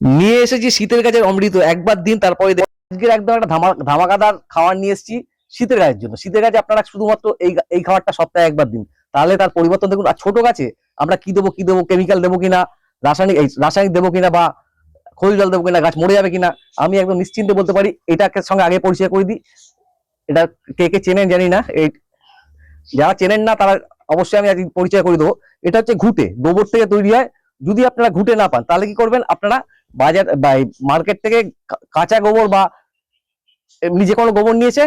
নিয়ে এসেছি শীতের গাছের অমৃত, একবার দিন, তারপরে আজকের একদম একটা ধামা, ধামাকাদার খাবার নিয়ে এসেছি শীতের গাছের জন্য। শীতের গাছে আপনারা শুধুমাত্র এই এই খাবারটা সপ্তাহে একবার দিন। তাহলে তার পরিবর্তন দেখুন। আর ছোট গাছে আমরা কি দেবো কি দেবো কেমিক্যাল দেবো কিনা, রাসায়নিক, এই রাসায়নিক দেবো কিনা বা খোল জল দেবো কিনা, গাছ মরে যাবে কিনা, আমি একদম নিশ্চিন্তে বলতে পারি। এটাকে সঙ্গে আগে পরিচয় করে দিই। এটা কে কে চেনেন জানি না। এই যারা চেনেন না, তারা অবশ্যই আমি পরিচয় করে দেবো। এটা হচ্ছে ঘুটে, গোবর থেকে তৈরি হয়। যদি আপনারা ঘুটে না পান, তাহলে কি করবেন? আপনারা বাজার মার্কেট থেকে কাঁচা গোবর বা যে কোনো গোবর নিয়েছে,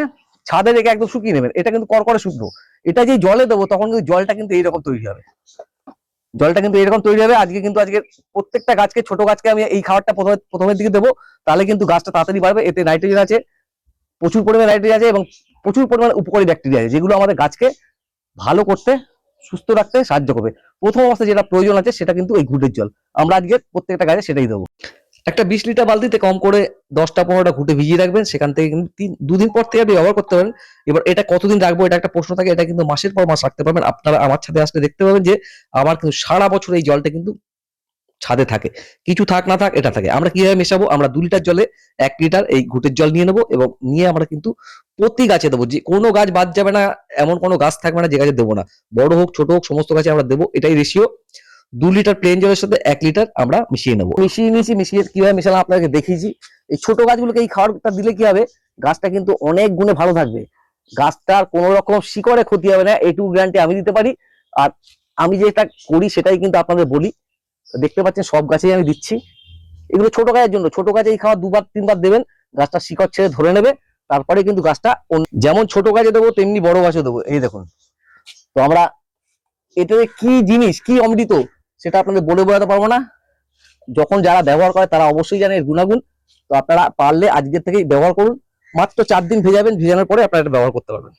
ছাদে রেখে একদম শুকিয়ে নেবেন এটা কিন্তু করকরে শুকনো এটা যে জলে দেবো, তখন কিন্তু জলটা কিন্তু এইরকম তৈরি হবে। জলটা কিন্তু এরকম তৈরি হবে। আজকে কিন্তু আজকে প্রত্যেকটা গাছকে, ছোট গাছকে আমি এই খাবারটা প্রথমে, প্রথমের দিকে দেবো। তাহলে কিন্তু গাছটা তাড়াতাড়ি বাড়বে। এতে নাইট্রোজেন আছে, প্রচুর পরিমাণে নাইট্রোজেন আছে এবং প্রচুর পরিমাণে উপকারী ব্যাকটেরিয়া আছে, যেগুলো আমাদের গাছকে ভালো করতে, সুস্থ রাখতে সাহায্য করবে। প্রথম অবস্থায় যেটা প্রয়োজন আছে, সেটা কিন্তু এই ঘুটের জল। আমরা আজকে প্রত্যেকটা গাছে সেটাই দেবো। একটা বিশ লিটার বালতিতে কম করে দশটা, পনেরোটা ঘুটে ভিজিয়ে রাখবেন, সেখান থেকে কিন্তু তিন, দুদিন পর থেকে আপনি ব্যবহার করতে পারেন। এবার এটা কতদিন রাখব, এটা একটা প্রশ্ন থাকে, এটা কিন্তু মাসের পর মাস রাখতে পারবেন। আপনারা আমার ছাদে আসলে দেখতে পাবেন যে, আমার কিন্তু সারা বছর এই জলটা কিন্তু ছাদে থাকে। কিছু থাক, না থাক, এটা থাকে। আমরা কীভাবে মেশাবো? আমরা দু লিটার জলে এক লিটার এই ঘুটের জল নিয়ে নেব এবং নিয়ে আমরা কিন্তু প্রতি গাছে দেবো। যে, কোনো গাছ বাদ যাবে না, এমন কোনো গাছ থাকবে না যে গাছে দেবো না। বড় হোক, ছোট হোক, সমস্ত গাছে আমরা দেবো। এটাই রেশিও দু লিটার প্লেন জলের সাথে এক লিটার আমরা মিশিয়ে নেব। মিশিয়ে নিয়েছি, মিশিয়ে কীভাবে মিশালাম আপনাকে দেখিয়েছি। এই ছোট গাছগুলোকে এই খাবারটা দিলে কি হবে? গাছটা কিন্তু অনেক গুণে ভালো থাকবে। গাছটার কোনো রকম শিকড়ে ক্ষতি হবে না, এইটুকু গ্যারান্টি আমি দিতে পারি। আর আমি যেটা করি সেটাই কিন্তু আপনাদের বলি। দেখতে পাচ্ছেন সব গাছেই আমি দিচ্ছি। এগুলো ছোট গাছের জন্য, ছোট গাছে এই খাবার দুবার, তিনবার দেবেন, গাছটা শিকড় ছেড়ে ধরে নেবে, তারপরে কিন্তু গাছটা যেমন ছোট গাছে দেবো, তেমনি বড় গাছে দেবো। এই দেখুন। তো আমরা এটাতে কি জিনিস, কি অমৃত? সেটা আপনাদের বলে বোঝাতে পারব না। যখন যারা ব্যবহার করে তারা অবশ্যই জানে এর গুণাগুণ। তো আপনারা পারলে আজকের থেকেই ব্যবহার করুন। মাত্র চার দিন ভেজাবেন, ভেজানোর পরে আপনারা এটা ব্যবহার করতে পারবেন।